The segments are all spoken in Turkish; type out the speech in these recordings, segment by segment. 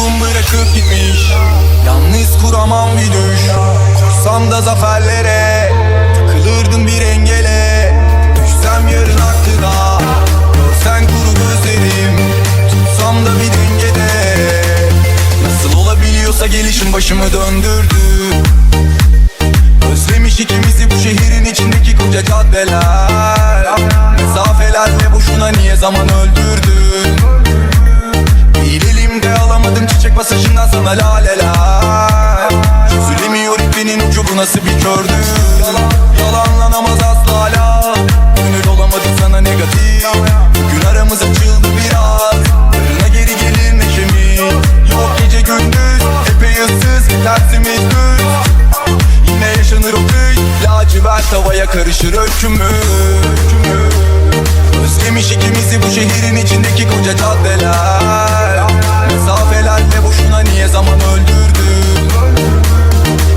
Tutkum bırakıp gitmiş. Yalnız kuramam bir düş Koşsam da zaferlere Takılırdım bir engele. Düşsem yarın aklına Görsen kuru gözlerim. Tutsam da bir dengede. Nasıl olabiliyorsa gelişim başımı döndürdü. Özlemiş ikimizi bu şehrin içindeki koca caddeler. Mesafelerle boşuna niye zaman öldürdün elimde alamadım çiçek pasajından sana laleler Çözülemiyor ipinin ucu bu nasıl bir kördü Yalan, yalanlanamaz asla hala Gönül olamadım sana negatif. Bugün aramız açıldı biraz. Yarına geri gelir neşemiz. Yok gece gündüz Epey ıssız tersimiz düz. Yine yaşanır o kış. Lacivert havaya karışır öykümüz Özlemiş ikimizi bu şehrin içindeki koca caddeler Mesafelerle boşuna niye zaman öldürdün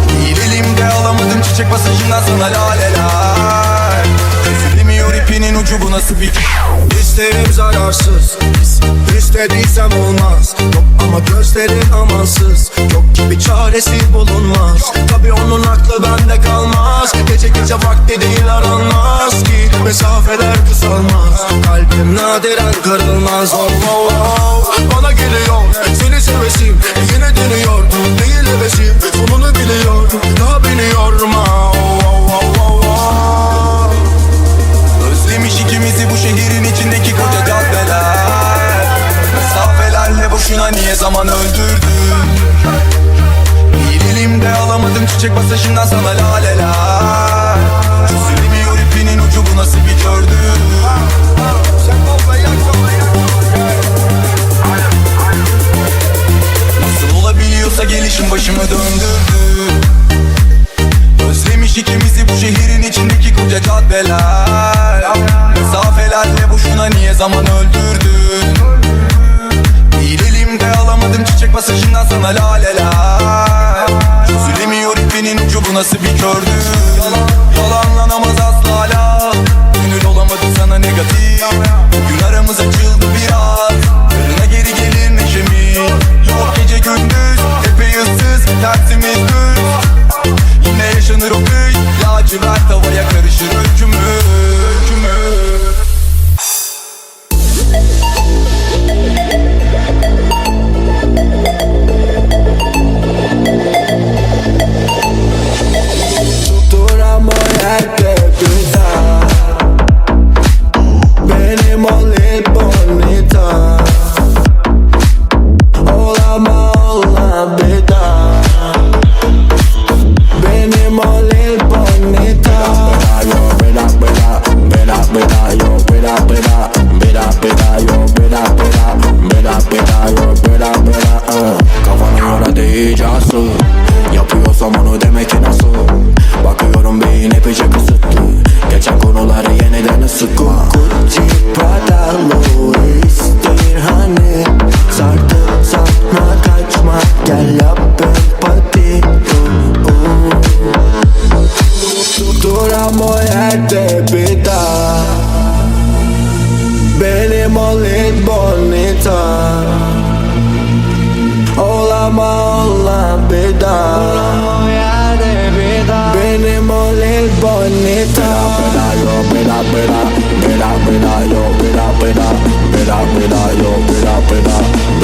Değil elimde alamadım çiçek pasajından sana laleler İpinin ucu bu nasıl bir İsterim zararsız. İstediysem olmaz. Yok ama gözlerin amansız. Yok gibi çaresi bulunmaz. Tabi onun aklı bende kalmaz. Gece gece vakti değil aranmaz ki Mesafeler kısalmaz. Kalbim nadiren kırılmaz. Oh, oh, oh. Bana geliyor. Seni sevesim Yine dönüyor. Değil hevesim Sonunu biliyor. Daha biliyorum oh, İkimizi bu şehrin içindeki koca caddeler. Mesafelerle boşuna niye zaman öldürdün? Bir elimde alamadım çiçek pasajından sana laleler. Çözülemiyor ipinin ucu bu nasıl bir kördü Nasıl olabiliyorsa gelişim başımı döndürdü. Özlemiş ikimizi bu şehrin içindeki koca caddeler Mesafelerle boşuna niye zaman öldürdün? Bir elimde alamadım çiçek pasajından sana laleler. Çözülemiyor ipinin ucu bu nasıl bir kördü Yalan, yalanlanamaz asla hala. Gönül olamadı sana negatif. Bugün aramız açıldı biraz. Yarına geri gelir neşemiz Yok gece gündüz Epey ıssız tersimiz düz. Yine yaşanır o kış Lacivert havaya karışır öykümüz öykümüz. a mulher debita Beni molit bonita. Olama ola bida Beni molit bonita. Bida yo bida bida Bida bida yo bida bida Bida bida yo bida bida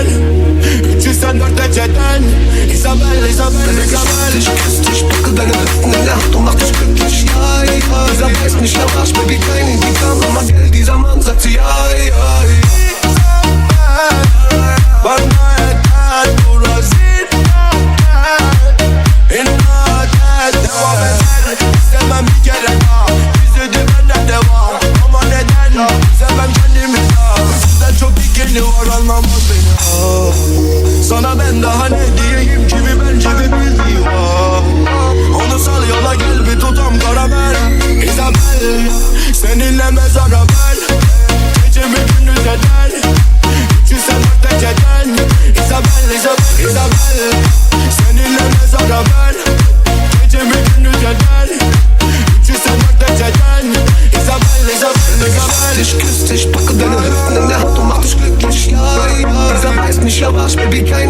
eder 304 dereceden. Isabel, Isabel, Isabel. Ich küss dich, packe deine Hüften in der Hand und mach dich glücklich, ja, ja Dieser weiß nicht, er wasch, Baby, kein Indikator Mama, gell, dieser Mann sagt sie, ja, ja, Bana yeter burası İnat dikeni var anlamaz beni. Ah. Sana ben daha ne diyeyim kimi bence bir bildiği var Onu sal yola gel bir tutam karamel. Isabel Seninle mezara ver Gecemi gündüz eder. 304 dereceden Isabel, Isabel, Isabel Seninle mezara ver Gecemi gündüz eder be kind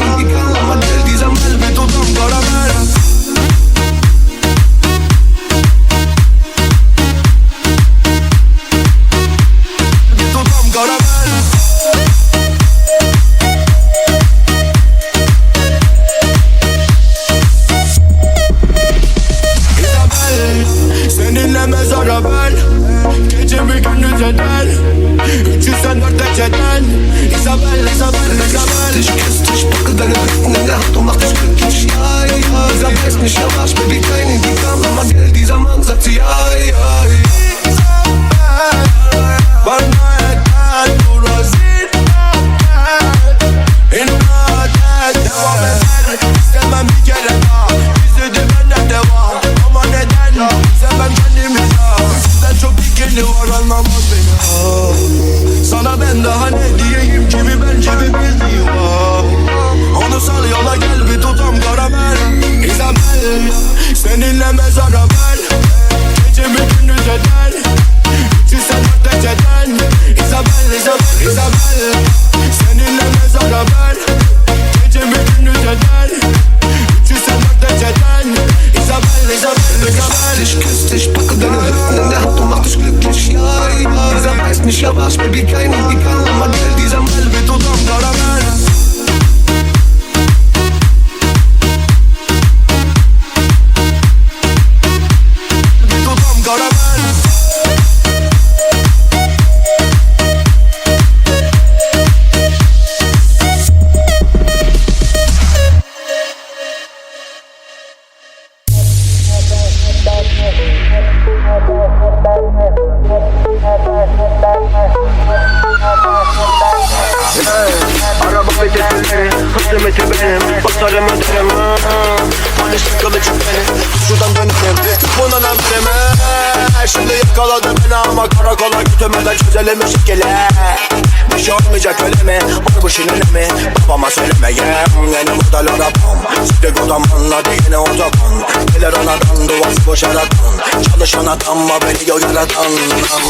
yaratan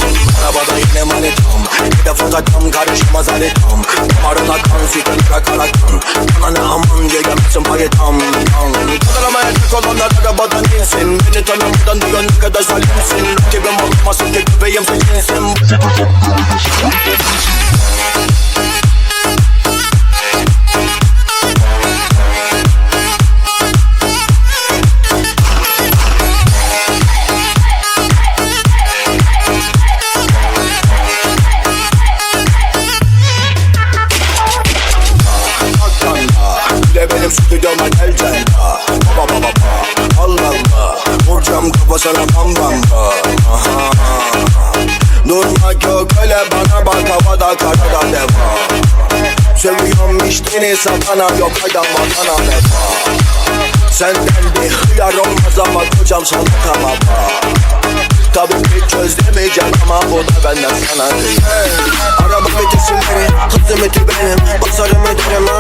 Arabada yine manitam de fotoğrafım karışmaz halitam Damarına kan sütün bırakarak kan Bana ne aman yiyemezsin payı tam Kadalamaya tek olanlar arabadan insin Beni tanımadan diyor ne kadar zalimsin Rakibim olmasın tek köpeğim seçilsin Hakkanda Seviyorum içtiğini satana yok aydan vatana vefa Senden bir hıyar olmaz ama kocam sana tamam Tabii ki çözlemeyeceğim ama bu da benden sana değil. Araba vitesleri, hızım eti benim Basarım ederim ha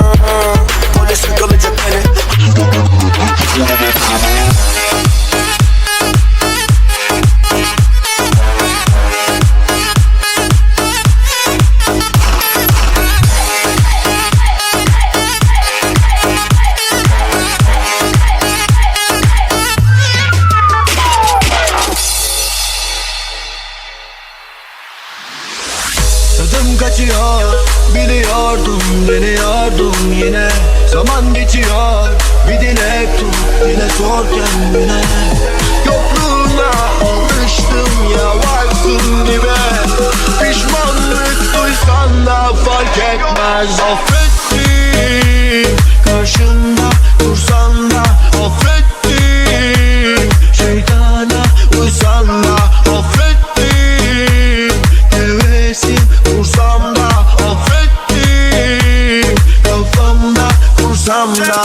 আমরা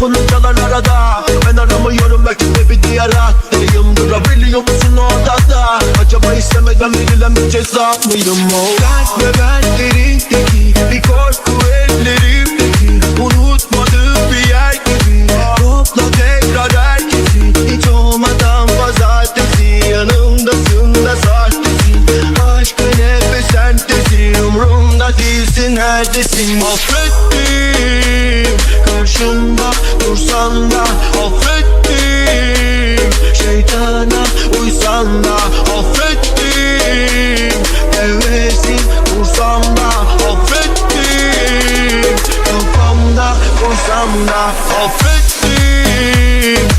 Telefonun çalar arada. Ben aramıyorum belki de bir diğer hattayım Durabiliyor musun odada Acaba istemeden verilen bir ceza mıyım? Oh. O? Kalp ve benlerindeki bir kol neredesin? Affettim. Karşımda dursan da Affettim. Şeytana uysan da Affettim. Evesiz dursam da Affettim. Kafamda koysam da Affettim.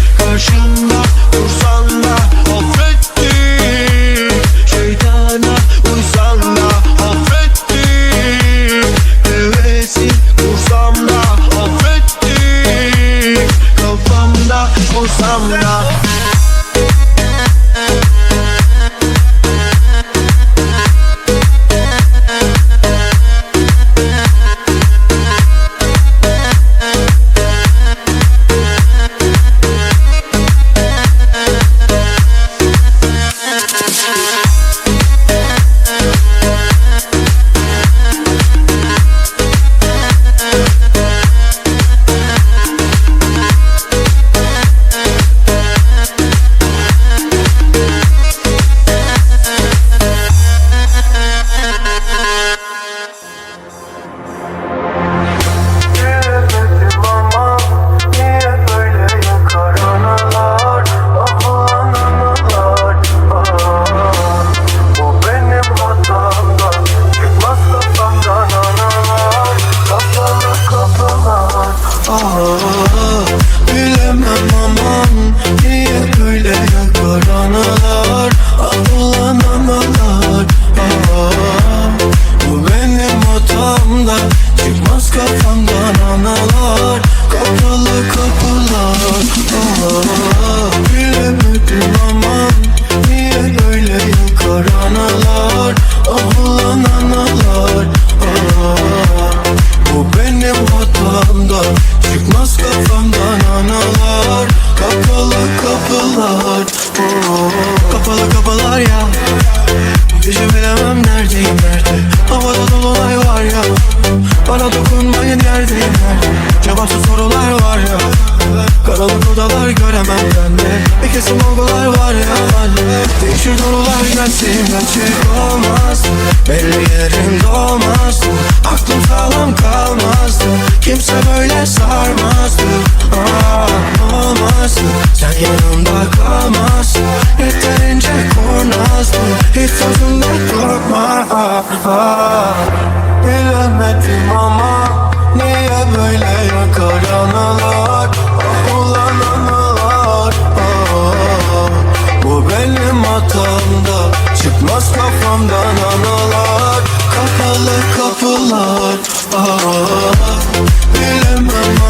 Dokunmayın yerdeyim her Cevapsız sorular var ya. Karanlık odalar göremem ben de. Bir kesim olgular var ya. Anne Değişir doğrular gelsin Açık olmaz. Belli yerim dolmaz. Aklım sağlam kalmazdı Kimse böyle sarmazdı Aa, Olmazdı Sen yanımda kalmazsın Yeterince kurnazdım Hiç sözümden korkma. Ah, ah. Bilemedim ama Niye böyle yakar analar? Ulan analar ah, Bu benim hatamda. Çıkmaz kafamdan analar. Kapalı kapılar. Ah, Bilemem.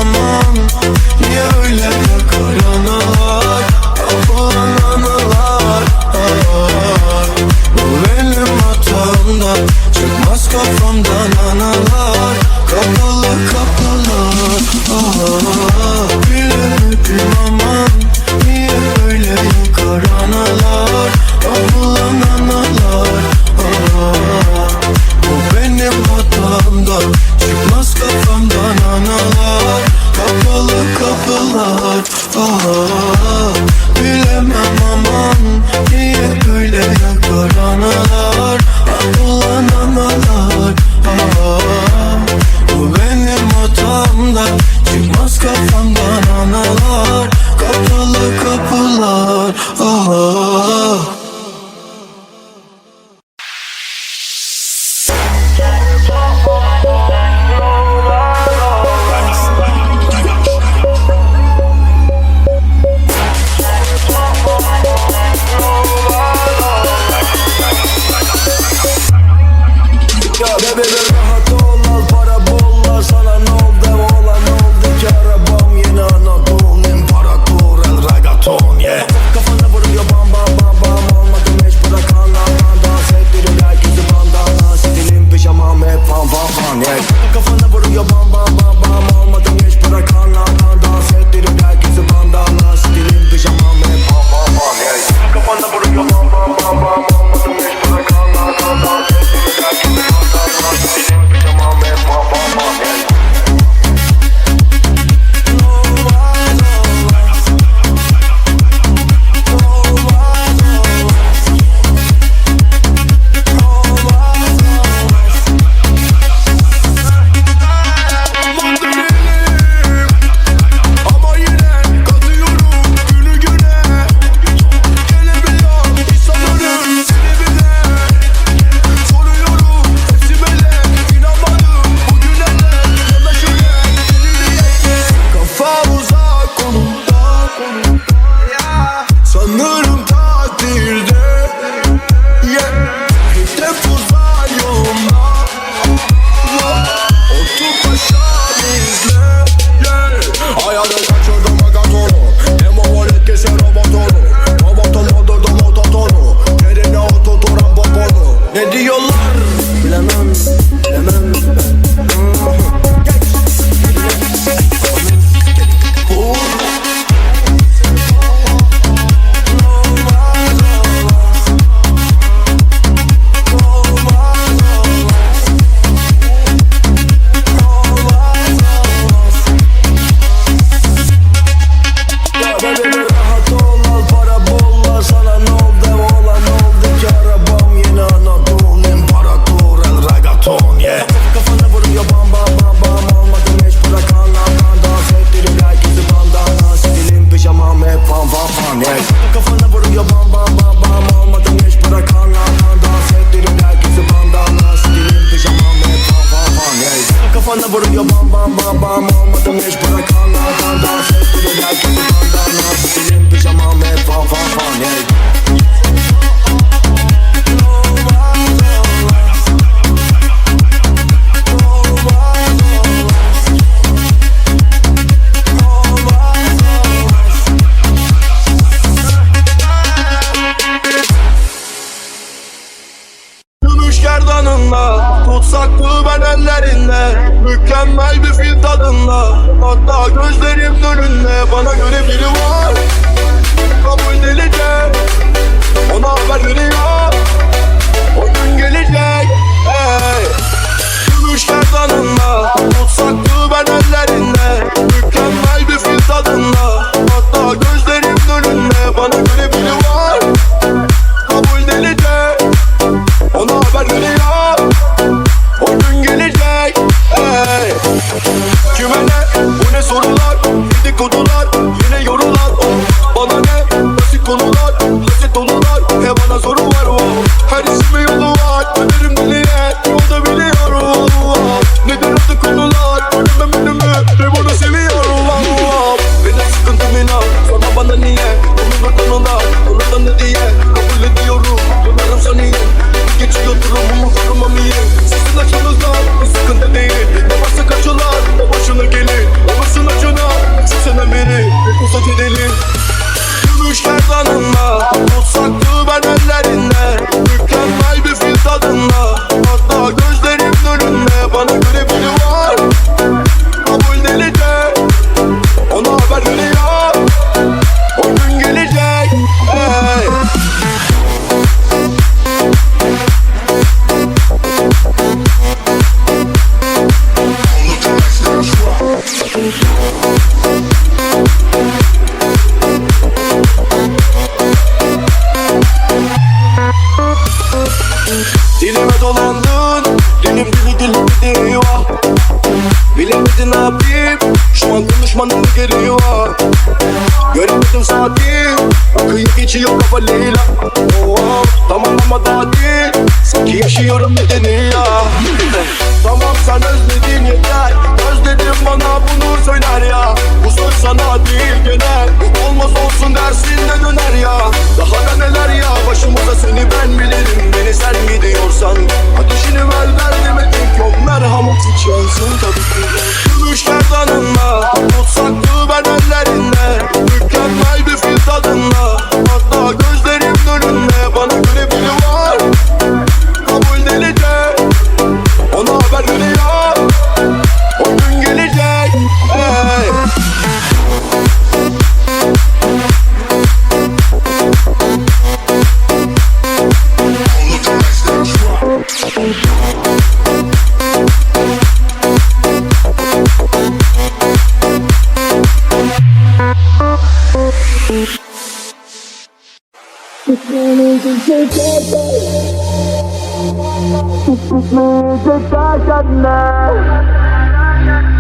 Beşiktaş adına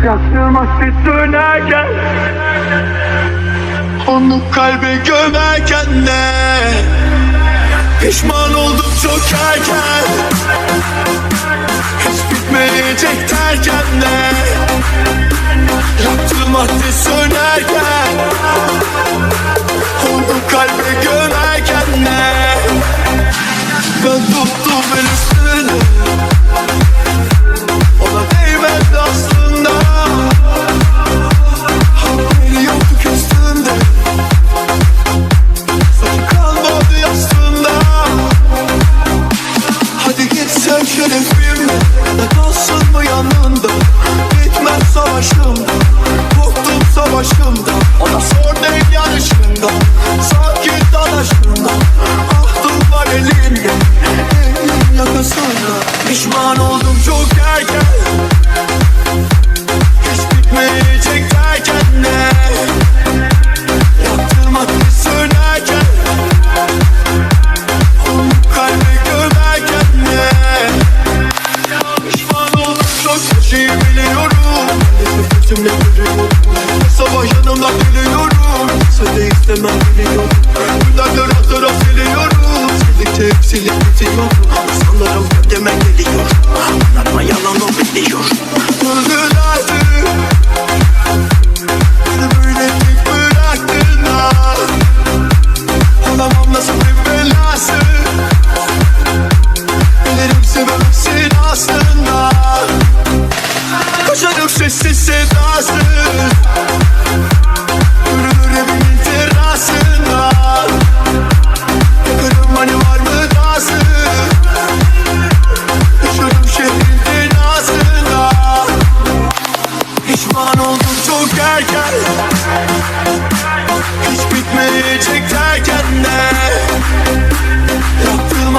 Yastığıma ses dönerken Onu kalbe gömerken de. Pişman oldum çok erken. Hiç bitmeyecek derken de. Yaptığım ateş sönerken Oldum kalbe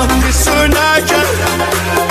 What is so natural?